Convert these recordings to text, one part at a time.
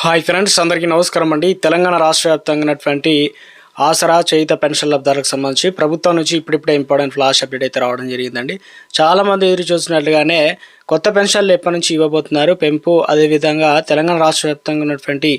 Hi friends అందరికీ నమస్కారం అండి. తెలంగాణ రాష్ట్ర వ్యాప్తంగా ఉన్నటువంటి ఆసరా చేయిత పెన్షన్ లబ్ధాలకు సంబంధించి ప్రభుత్వం నుంచి ఇప్పుడిప్పుడే ఇంపార్టెంట్ ఫ్లాష్ అప్డేట్ అయితే రావడం జరిగిందండి. చాలామంది ఎదురు చూసినట్లుగానే కొత్త పెన్షన్లు ఎప్పటి నుంచి ఇవ్వబోతున్నారు? పెంపు అదేవిధంగా తెలంగాణ రాష్ట్ర వ్యాప్తంగా ఉన్నటువంటి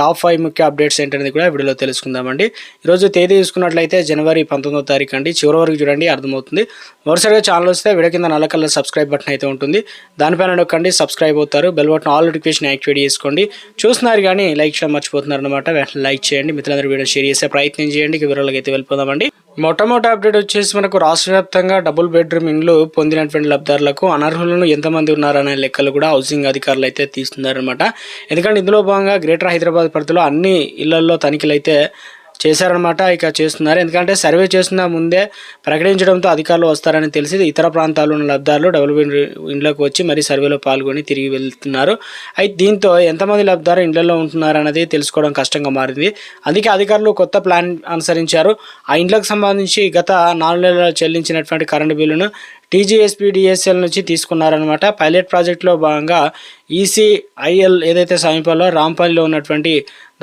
టాప్ ఫైవ్ ముఖ్య అప్డేట్స్ ఏంటనేది కూడా వీడియోలో తెలుసుకుందామండి. ఈరోజు తేదీ చూసుకున్నట్లయితే జనవరి పంతొమ్మిదో తారీఖు అండి. చివరి వరకు చూడండి అర్థమవుతుంది. మరోసారిగా ఛానల్ వస్తే వీడియో కింద నల్ల కలర్ సబ్స్క్రైబ్ బటన్ అయితే ఉంటుంది. దానిపైన నొక్కండి సబ్స్క్రైబ్ అవుతారు. Bell button all notification activate చేసుకోండి. చూస్తున్నారు కానీ లైక్ చేయడం మర్చిపోతున్నారు అనమాట వెంటనే లైక్ చేయండి. మిత్రులందరూ వీడియో షేర్ చేసే ప్రయత్నం చేయండి. ఇక వివరాలకు అయితే వెళ్ళిపోదామండి. మొట్టమొదటి అప్డేట్ వచ్చేసి మనకు రాష్ట్ర వ్యాప్తంగా డబుల్ బెడ్రూమ్ ఇండ్లు పొందినటువంటి లబ్ధారులకు అనర్హులను ఎంతమంది ఉన్నారనే లెక్కలు కూడా హౌసింగ్ అధికారులు అయితే తీస్తున్నారనమాట ఎందుకంటే ఇందులో భాగంగా గ్రేటర్ హైదరాబాద్ పరిధిలో అన్ని ఇళ్ళలో తనిఖీలు అయితే చేశారనమాట ఇక చేస్తున్నారు. ఎందుకంటే సర్వే చేస్తున్న ముందే ప్రకటించడంతో అధికారులు వస్తారని తెలిసి ఇతర ప్రాంతాల్లో ఉన్న లబ్ధారులు డబుల్ ఇండ్లకు వచ్చి మరి సర్వేలో పాల్గొని తిరిగి వెళ్తున్నారు. అయితే దీంతో ఎంతమంది లబ్ధారు ఇండ్లలో ఉంటున్నారు అనేది తెలుసుకోవడం కష్టంగా మారింది. అందుకే అధికారులు కొత్త ప్లాన్ అనుసరించారు. ఆ ఇండ్లకు సంబంధించి గత నాలుగు నెలలు చెల్లించినటువంటి కరెంటు బిల్లును టీజీఎస్పీ డిఎస్ఎల్ నుంచి తీసుకున్నారనమాట పైలట్ ప్రాజెక్టులో భాగంగా ఈసీఐఎల్ ఏదైతే సమీపంలో రాంపల్లిలో ఉన్నటువంటి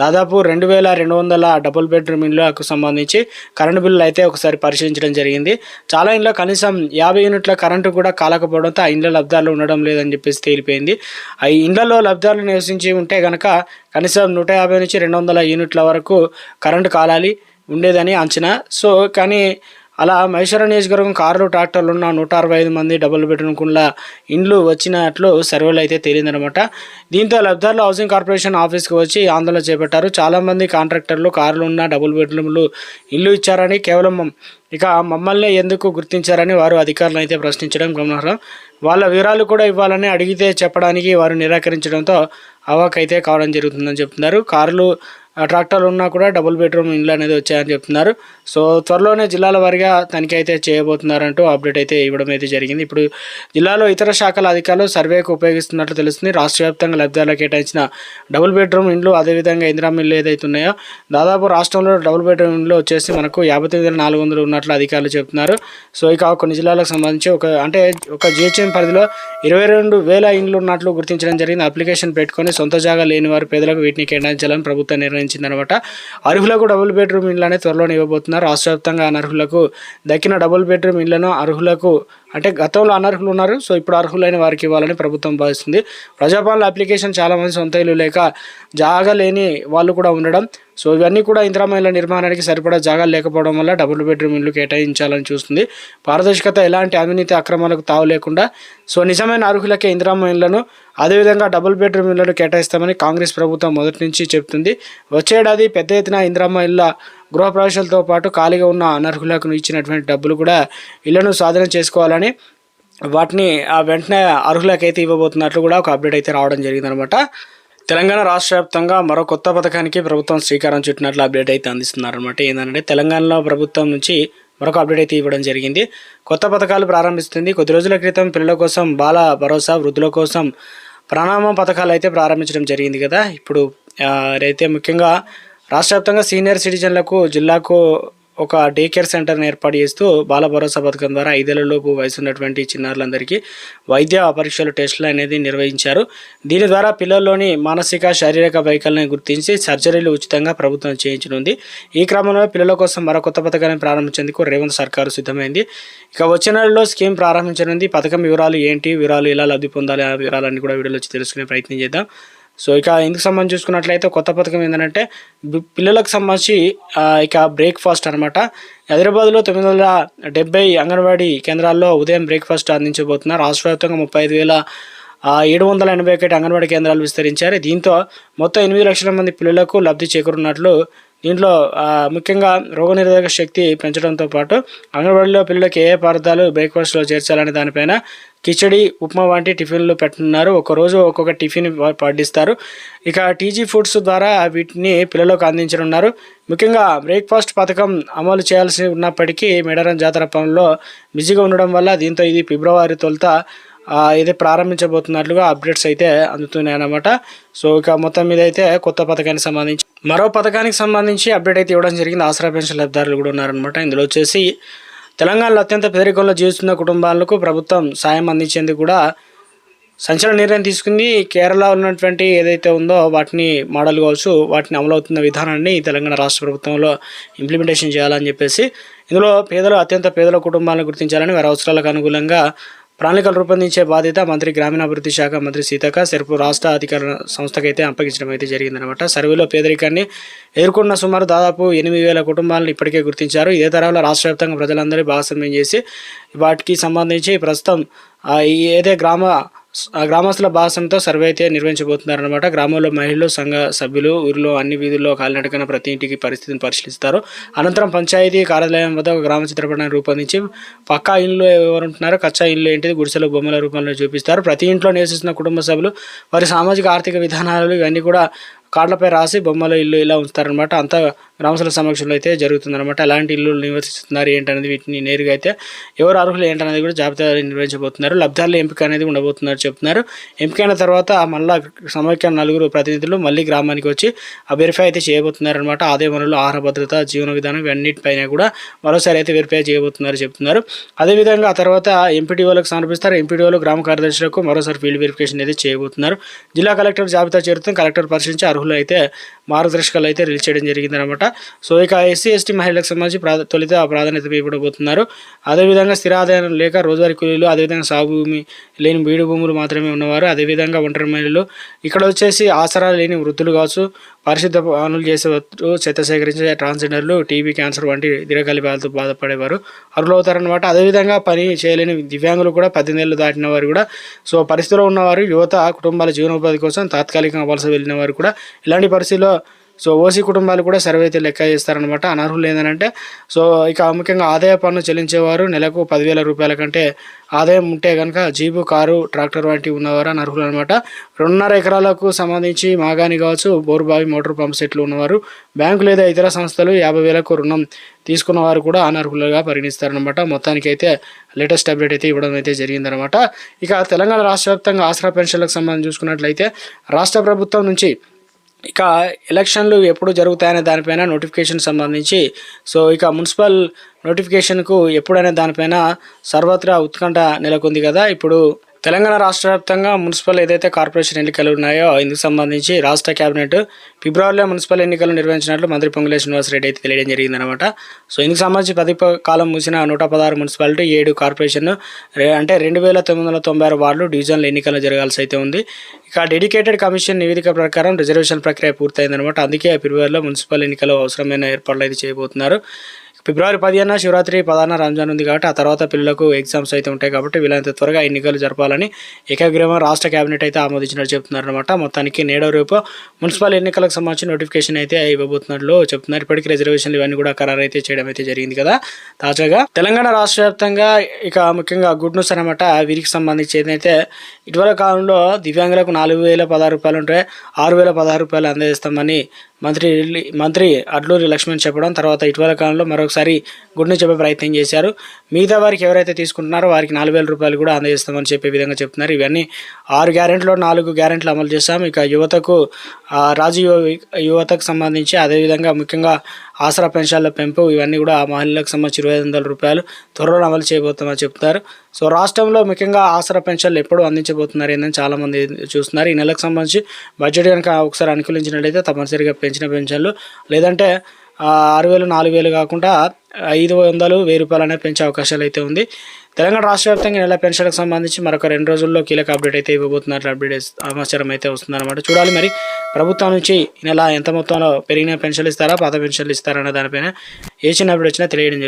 దాదాపు రెండు వేల రెండు వందల డబుల్ బెడ్రూమ్ ఇండ్లకు సంబంధించి కరెంటు బిల్లులు అయితే ఒకసారి పరిశీలించడం జరిగింది. చాలా ఇంట్లో కనీసం యాభై యూనిట్ల కరెంటు కూడా కాలకపోవడంతో ఆ ఇండ్ల లబ్ధాలు ఉండడం లేదని చెప్పేసి తేలిపోయింది. ఆ ఇండ్లలో లబ్ధాలు నివసించి ఉంటే కనుక కనీసం నూట యాభై నుంచి రెండు వందల యూనిట్ల వరకు కరెంటు కాలాలి ఉండేదని అంచనా. సో కానీ అలా మహేశ్వర నియోజకవర్గం కార్లు ట్రాక్టర్లు ఉన్న నూట అరవై ఐదు మంది డబుల్ బెడ్రూమ్ కుండ్ల ఇండ్లు వచ్చినట్లు సర్వేలు అయితే తేలిందనమాట దీంతో లబ్ధారులు హౌసింగ్ కార్పొరేషన్ ఆఫీస్కి వచ్చి ఆందోళన చేపట్టారు. చాలామంది కాంట్రాక్టర్లు కార్లు ఉన్న డబుల్ బెడ్రూమ్లు ఇల్లు ఇచ్చారని కేవలం ఇక మమ్మల్ని ఎందుకు గుర్తించారని వారు అధికారులను అయితే ప్రశ్నించడం గమనార్హం. వాళ్ళ వివరాలు కూడా ఇవ్వాలని అడిగితే చెప్పడానికి వారు నిరాకరించడంతో అవాకైతే కావడం జరుగుతుందని చెప్తున్నారు. కార్లు ట్రాక్టర్లు ఉన్నా కూడా డబుల్ బెడ్రూమ్ ఇండ్లు అనేది వచ్చాయని చెప్తున్నారు. సో త్వరలోనే జిల్లాల వారిగా తనిఖీ అయితే చేయబోతున్నారంటూ అప్డేట్ అయితే ఇవ్వడం అయితే జరిగింది. ఇప్పుడు జిల్లాలో ఇతర శాఖల అధికారులు సర్వేకు ఉపయోగిస్తున్నట్లు తెలుస్తుంది. రాష్ట్ర వ్యాప్తంగా లబ్ధిదారులకు కేటాయించిన డబుల్ బెడ్రూమ్ ఇండ్లు అదేవిధంగా ఇందిరామ ఇల్లు ఏదైతే ఉన్నాయో దాదాపు రాష్ట్రంలో డబుల్ బెడ్రూమ్ ఇండ్లు వచ్చేసి మనకు యాభై తొమ్మిది వేల నాలుగు వందలు ఉన్నట్లు అధికారులు చెప్తున్నారు. సో ఇక కొన్ని జిల్లాలకు సంబంధించి ఒక అంటే ఒక జిహెచ్ఎం పరిధిలో ఇరవై రెండు వేల ఇండ్లు ఉన్నట్లు గుర్తించడం జరిగింది. అప్లికేషన్ పెట్టుకొని సొంత జాగా లేని వారు పేదలకు వీటిని కేటాయించాలని ప్రభుత్వం నిర్ణయించిందనమాట. అర్హులకు డబుల్ బెడ్రూమ్ ఇళ్ళనే త్వరలోనే ఇవ్వబోతున్నారు. రాష్ట్ర వ్యాప్తంగా అనర్హులకు దక్కిన డబుల్ బెడ్రూమ్ ఇళ్ళను అర్హులకు అంటే గతంలో అనర్హులు ఉన్నారు సో ఇప్పుడు అర్హులైన వారికి ఇవ్వాలని ప్రభుత్వం భావిస్తుంది. ప్రజాపాలన అప్లికేషన్ చాలామంది సొంత ఇల్లు లేక జాగలేని వాళ్ళు కూడా ఉండడం సో ఇవన్నీ కూడా ఇందిరామహిళ నిర్మాణానికి సరిపడా జాగాలు లేకపోవడం వల్ల డబుల్ బెడ్రూమ్ ఇల్లు కేటాయించాలని చూస్తుంది. పారదర్శకత ఎలాంటి అవినీతి అక్రమాలకు తావు లేకుండా సో నిజమైన అర్హులకే ఇందిరామ అదేవిధంగా డబుల్ బెడ్రూమ్ ఇళ్ళను కేటాయిస్తామని కాంగ్రెస్ ప్రభుత్వం మొదటి నుంచి చెప్తుంది. వచ్చే ఏడాది పెద్ద ఎత్తున ఇందిరామ ఇళ్ళ గృహప్రవేశాలతో పాటు ఖాళీగా ఉన్న అనర్హులకు ఇచ్చినటువంటి డబ్బులు కూడా ఇళ్ళను స్వాధీనం చేసుకోవాలని వాటిని ఆ వెంటనే అర్హులకైతే ఇవ్వబోతున్నట్లు కూడా ఒక అప్డేట్ అయితే రావడం జరిగిందనమాట. తెలంగాణ రాష్ట్ర వ్యాప్తంగా మరో కొత్త పథకానికి ప్రభుత్వం శ్రీకారం చుట్టినట్లు అప్డేట్ అయితే అందిస్తున్నారనమాట ఏంటంటే తెలంగాణలో ప్రభుత్వం నుంచి మరొక అప్డేట్ అయితే ఇవ్వడం జరిగింది. కొత్త పథకాలు ప్రారంభిస్తుంది. కొద్ది రోజుల క్రితం పిల్లల కోసం బాల భరోసా వృద్ధుల కోసం ప్రణామం పథకాలు అయితే ప్రారంభించడం జరిగింది కదా. ఇప్పుడు అయితే ముఖ్యంగా రాష్ట్ర వ్యాప్తంగా సీనియర్ సిటిజన్లకు జిల్లాకు ఒక డే కేర్ సెంటర్ని ఏర్పాటు చేస్తూ బాల భరోసా పథకం ద్వారా ఐదేళ్ళలోపు వయసు ఉన్నటువంటి చిన్నారులందరికీ వైద్య పరీక్షలు టెస్టులు అనేది నిర్వహించారు. దీని ద్వారా పిల్లల్లోని మానసిక శారీరక వైకల్యాన్ని గుర్తించి సర్జరీలు ఉచితంగా ప్రభుత్వం చేయించనుంది. ఈ క్రమంలో పిల్లల కోసం మరో కొత్త పథకాన్ని ప్రారంభించేందుకు రేవంత్ సర్కారు సిద్ధమైంది. ఇక వచ్చే నెలలో స్కీమ్ ప్రారంభించనుంది. పథకం వివరాలు ఏంటి వివరాలు ఎలా లబ్ధి పొందాలి ఆ వివరాలన్నీ కూడా వీడియోలో వచ్చి తెలుసుకునే ప్రయత్నం చేద్దాం. సో ఇక ఇందుకు సంబంధించి చూసుకున్నట్లయితే కొత్త పథకం ఏంటంటే పిల్లలకు సంబంధించి ఇక బ్రేక్ఫాస్ట్ అనమాట హైదరాబాద్లో తొమ్మిది వందల డెబ్బై అంగన్వాడీ కేంద్రాల్లో ఉదయం బ్రేక్ఫాస్ట్ అందించబోతున్నారు. రాష్ట్ర వ్యాప్తంగా ముప్పై ఐదు వేల ఏడు వందల ఎనభై ఒకటి అంగన్వాడీ కేంద్రాలు విస్తరించారు. దీంతో మొత్తం ఎనిమిది లక్షల మంది పిల్లలకు లబ్ధి చేకూరున్నట్లు దీంట్లో ముఖ్యంగా రోగనిరోధక శక్తి పెంచడంతో పాటు అంగన్వాడీలో పిల్లలకు ఏ ఏ పదార్థాలు బ్రేక్ఫాస్ట్లో చేర్చాలనే దానిపైన కిచడి ఉప్మా వంటి టిఫిన్లు పెట్టున్నారు ఒకరోజు ఒక్కొక్క టిఫిన్ పాటిస్తారు. ఇక టీజీ ఫుడ్స్ ద్వారా వీటిని పిల్లలకు అందించనున్నారు. ముఖ్యంగా బ్రేక్ఫాస్ట్ పథకం అమలు చేయాల్సి ఉన్నప్పటికీ మేడారం జాతర పనుల్లో బిజీగా ఉండడం వల్ల దీంతో ఇది ఫిబ్రవరి తొలుత ఇది ప్రారంభించబోతున్నట్లుగా అప్డేట్స్ అయితే అందుతున్నాయన్నమాట. సో ఇక మొత్తం మీద అయితే కొత్త పథకానికి సంబంధించి మరో పథకానికి సంబంధించి అప్డేట్ అయితే ఇవ్వడం జరిగింది. ఆసరా పెన్షన్ లబ్ధారులు కూడా ఉన్నారనమాట ఇందులో వచ్చేసి తెలంగాణలో అత్యంత పేదరికంలో జీవిస్తున్న కుటుంబాలకు ప్రభుత్వం సాయం అందించేందుకు కూడా సంచలన నిర్ణయం తీసుకుంది. కేరళ ఉన్నటువంటి ఏదైతే ఉందో వాటిని మోడల్ కావచ్చు వాటిని అమలవుతున్న విధానాన్ని తెలంగాణ రాష్ట్ర ప్రభుత్వంలో ఇంప్లిమెంటేషన్ చేయాలని చెప్పేసి ఇందులో పేదలు అత్యంత పేదల కుటుంబాలను గుర్తించాలని వారి అవసరాలకు అనుగుణంగా ప్రణాళికలు రూపొందించే బాధ్యత మంత్రి గ్రామీణాభివృద్ధి శాఖ మంత్రి సీతక్క సెర్పు రాష్ట్ర అధికార సంస్థకైతే అప్పగించడం అయితే జరిగిందనమాట సర్వేలో పేదరికాన్ని ఎదుర్కొన్న సుమారు దాదాపు ఎనిమిది వేల కుటుంబాలను ఇప్పటికే గుర్తించారు. ఇదే తరహాలో రాష్ట్ర వ్యాప్తంగా ప్రజలందరూ భాగస్వామ్యం చేసి వాటికి సంబంధించి ప్రస్తుతం ఏదే గ్రామ గ్రామస్తుల భాషంతో సర్వే అయితే నిర్వహించబోతున్నారనమాట గ్రామంలో మహిళలు సంఘ సభ్యులు ఊరిలో అన్ని వీధుల్లో కాలినడకన ప్రతి ఇంటికి పరిస్థితిని పరిశీలిస్తారు. అనంతరం పంచాయతీ కార్యాలయం వద్ద ఒక గ్రామ చిత్రపటాన్ని రూపొందించి పక్కా ఇల్లు ఎవరుంటున్నారో కచ్చా ఇల్లు ఏంటిది గుడిసెలు బొమ్మల రూపంలో చూపిస్తారు. ప్రతి ఇంట్లో నివసిస్తున్న కుటుంబ సభ్యులు వారి సామాజిక ఆర్థిక విధానాలు ఇవన్నీ కూడా కార్డులపై రాసి బొమ్మలు ఇల్లు ఇలా ఉంచుతారనమాట అంతా గ్రామస్తుల సమక్షంలో అయితే జరుగుతుందన్నమాట. ఎలాంటి ఇల్లు నివసిస్తున్నారు ఏంటనేది వీటిని నేరుగా అయితే ఎవరు అర్హులు ఏంటనేది కూడా జాబితా నిర్వహించబోతున్నారు. లబ్ధాల ఎంపిక అనేది ఉండబోతున్నారు చెప్తున్నారు. ఎంపికైన తర్వాత మళ్ళా సమైక్య నలుగురు ప్రతినిధులు మళ్ళీ గ్రామానికి వచ్చి ఆ వెరిఫై అయితే చేయబోతున్నారనమాట ఆదాయ వనరులు ఆహార భద్రత జీవన విధానం ఇవన్నిటిపైన కూడా మరోసారి అయితే వెరిఫై చేయబోతున్నారు చెప్తున్నారు. అదేవిధంగా ఆ తర్వాత ఎంపీడీఓలకు సమర్పిస్తారు. ఎంపీడీఓలు గ్రామ కార్యదర్శులకు మరోసారి ఫీల్డ్ వెరిఫికేషన్ అయితే చేయబోతున్నారు. జిల్లా కలెక్టర్ జాబితా చేరుతుంది. కలెక్టర్ పరిశీలించి అర్హులు అయితే మార్గదర్శకాలు అయితే రిలీజ్ చేయడం జరిగిందనమాట సో ఇక ఎస్సీ ఎస్టీ మహిళలకు సంబంధించి ప్రా తొలిత ప్రాధాన్యత ఇవ్వబోతున్నారు. అదేవిధంగా స్థిర ఆదాయం లేక రోజువారీ కూలీలు అదేవిధంగా సాగు భూమి లేని బీడు భూములు మాత్రమే ఉన్నవారు అదేవిధంగా ఒంటరి మహిళలు. ఇక్కడ వచ్చేసి ఆసరా లేని వృద్ధులు కావచ్చు పరిశుద్ధ పనులు చేసేవారు చెత్త సేకరించే ట్రాన్స్జెండర్లు టీబీ క్యాన్సర్ వంటి దీర్ఘకాలి బాధతో బాధపడేవారు అర్హులవుతారనమాట అదేవిధంగా పని చేయలేని దివ్యాంగులు కూడా పద్దెనిమిది ఏళ్ళు దాటిన వారు కూడా సో పరిస్థితిలో ఉన్నవారు యువత కుటుంబాల జీవనోపాధి కోసం తాత్కాలికంగా వలస వెళ్ళిన వారు కూడా ఇలాంటి పరిస్థితిలో సో ఓసీ కుటుంబాలు కూడా సర్వే అయితే లెక్క చేస్తారనమాట అనర్హులు ఏంటంటే సో ఇక ముఖ్యంగా ఆదాయ పన్ను చెల్లించేవారు నెలకు పదివేల రూపాయల కంటే ఆదాయం ఉంటే కనుక జీపు కారు ట్రాక్టర్ వంటివి ఉన్నవారు అనర్హులు అనమాట రెండున్నర ఎకరాలకు సంబంధించి మాగాని కావచ్చు బోరుబావి మోటార్ పంప్ సెట్లు ఉన్నవారు బ్యాంకు లేదా ఇతర సంస్థలు యాభై వేలకు రుణం తీసుకున్న వారు కూడా అనర్హులుగా పరిగణిస్తారనమాట మొత్తానికి అయితే లేటెస్ట్ అప్డేట్ అయితే ఇవ్వడం అయితే జరిగిందనమాట ఇక తెలంగాణ రాష్ట్ర వ్యాప్తంగా ఆసరా పెన్షన్లకు సంబంధించి చూసుకున్నట్లయితే రాష్ట్ర ప్రభుత్వం నుంచి ఇక ఎలక్షన్లు ఎప్పుడు జరుగుతాయనే దానిపైన నోటిఫికేషన్ సంబంధించి సో ఇక మున్సిపల్ నోటిఫికేషన్కు ఎప్పుడనే దానిపైన సర్వత్రా ఉత్కంఠ నెలకొంది కదా. ఇప్పుడు తెలంగాణ రాష్ట్ర వ్యాప్తంగా మున్సిపల్ ఏదైతే కార్పొరేషన్ ఎన్నికలు ఉన్నాయో ఇందుకు సంబంధించి రాష్ట్ర కేబినెట్ ఫిబ్రవరిలో మున్సిపల్ ఎన్నికలు నిర్వహించినట్లు మంత్రి పొంగులే శ్రీనివాసరెడ్డి అయితే తెలియడం జరిగిందనమాట సో ఇందుకు సంబంధించి పది కాలం ముగిసిన నూట పదహారు మున్సిపాలిటీ ఏడు కార్పొరేషన్ అంటే రెండు వేల తొమ్మిది వందల తొంభై ఆరు వార్డులు డివిజన్ల ఎన్నికలు జరగాల్సి అయితే ఉంది. ఇక డెడికేటెడ్ కమిషన్ నివేదిక ప్రకారం రిజర్వేషన్ ప్రక్రియ పూర్తయిందనమాట అందుకే ఫిబ్రవరిలో మున్సిపల్ ఎన్నికలు అవసరమైన ఏర్పాట్లు అయితే చేయబోతున్నారు. ఫిబ్రవరి పదిహేన శివరాత్రి పదాన రంజాన్ ఉంది కాబట్టి ఆ తర్వాత పిల్లలకు ఎగ్జామ్స్ అయితే ఉంటాయి కాబట్టి వీలైనంత త్వరగా ఎన్నికలు జరపాలని ఏకగ్రీవం రాష్ట్ర కేబినెట్ అయితే ఆమోదించినట్టు చెప్తున్నారు అనమాట మొత్తానికి నేడో రేపు మున్సిపల్ ఎన్నికలకు సంబంధించిన నోటిఫికేషన్ అయితే ఇవ్వబోతున్నట్లు చెప్తున్నారు. ఇప్పటికీ రిజర్వేషన్లు ఇవన్నీ కూడా ఖరారు అయితే చేయడం అయితే జరిగింది కదా. తాజాగా తెలంగాణ రాష్ట్ర వ్యాప్తంగా ఇక ముఖ్యంగా గుడ్ న్యూస్ అనమాట వీరికి సంబంధించి ఏదైతే ఇటీవల కాలంలో దివ్యాంగులకు నాలుగు వేల పదహారు రూపాయలు ఉంటే ఆరు వేల పదహారు రూపాయలు అందజేస్తామని మంత్రి మంత్రి అడ్లూరి లక్ష్మణ్ చెప్పడం తర్వాత ఇటీవల కాలంలో మరొకసారి గుడ్ చెప్పే ప్రయత్నం చేశారు. మిగతా వారికి ఎవరైతే తీసుకుంటున్నారో వారికి నాలుగు వేల రూపాయలు కూడా అందజేస్తామని చెప్పే విధంగా చెప్తున్నారు. ఇవన్నీ ఆరు గ్యారెంట్లో నాలుగు గ్యారెంట్లు అమలు చేస్తాం ఇక యువతకు రాజు యువ- యువతకు సంబంధించి అదేవిధంగా ముఖ్యంగా ఆసరా పెన్షన్ల పెంపు ఇవన్నీ కూడా ఆ మహిళలకు సంబంధించి ఇరవై ఐదు వందల రూపాయలు త్వరలో అమలు చేయబోతామని చెప్తారు సో రాష్ట్రంలో ముఖ్యంగా ఆసరా పెన్షన్లు ఎప్పుడు అందించబోతున్నారు ఏందని చాలామంది చూస్తున్నారు. ఈ నెలకు సంబంధించి బడ్జెట్ కనుక ఒకసారి అనుకూలించినట్లయితే తప్పనిసరిగా పెంచిన పెన్షన్లు. లేదంటే ఆరు వేలు నాలుగు వేలు కాకుండా ఐదు వందలు వెయ్యి రూపాయలు అనేది పెంచే అవకాశాలు అయితే ఉంది తెలంగాణ రాష్ట్ర వ్యాప్తంగా నెల పెన్షన్లకు సంబంధించి మరొక రెండు రోజుల్లో కీలక అప్డేట్ అయితే ఇవ్వబోతున్నారు అప్డేట్ సమాచారం అయితే వస్తుందన్నమాట చూడాలి మరి ప్రభుత్వం నుంచి ఈ నెల ఎంత మొత్తంలో పెరిగిన పెన్షన్లు ఇస్తారా పాత పెన్షన్లు ఇస్తారా అనే దానిపైన ఏ చిన్న అప్డేట్ వచ్చినా తెలియడం జరుగుతుంది.